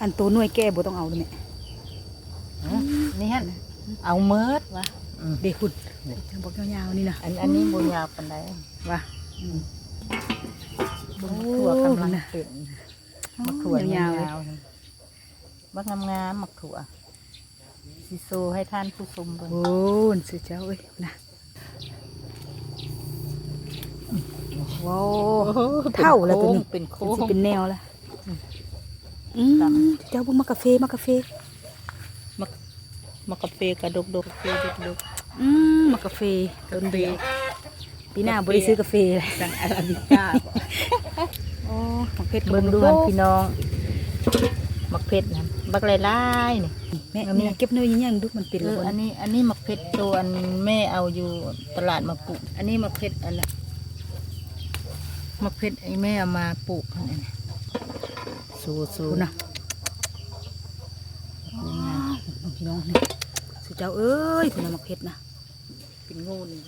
อันตัวหน่วยแก้บ่ต้องเอาเลยแม่นี่ฮะเอาเมิดวะเด็กหุ่นจังบอกยาวๆนี่นะอันอันนี้บุญยาวปันไดว่าบุญถั่วกำลังนะเป็นมะถั่วยาวยาวๆบักงามงามๆมะถั่วซิโซให้ท่านผู้ชมเบิ่งโอ้นสุดเจ้าเอ้ยนะว้าวเท่าแล้วตัวนี้เป็นโค้สิงเป็นแนวละ อืมเจ้าบุมากาแฟมากาแฟมะมะกาเฟกระดกดกเฟดกดกอืมมากาแฟต้นเดียวปีหน้าบริซื้อกาแฟเลยสั่งอาราบิก้าโอ้มักเพชรเบิ่งดูหันพี่น้องมักเพชรนะบักหลายๆนี่แม่อันนี้เนี่ยเก็บเนื้อยังๆดูมันเป็นเอแล้วอบ่อันนี้ อันนี้มักเพชรตัวอันแม่เอาอยู่ตลาดมาปลูก อันนี้มักเพชรอันละมักเพชรไอ้แม่เอามาปลูกอันนี้ สูสูคุณนะพี่น้องนี่สุดเจ้าเอ้ยคุณน่ะมักเพชรนะเป็นงูนี่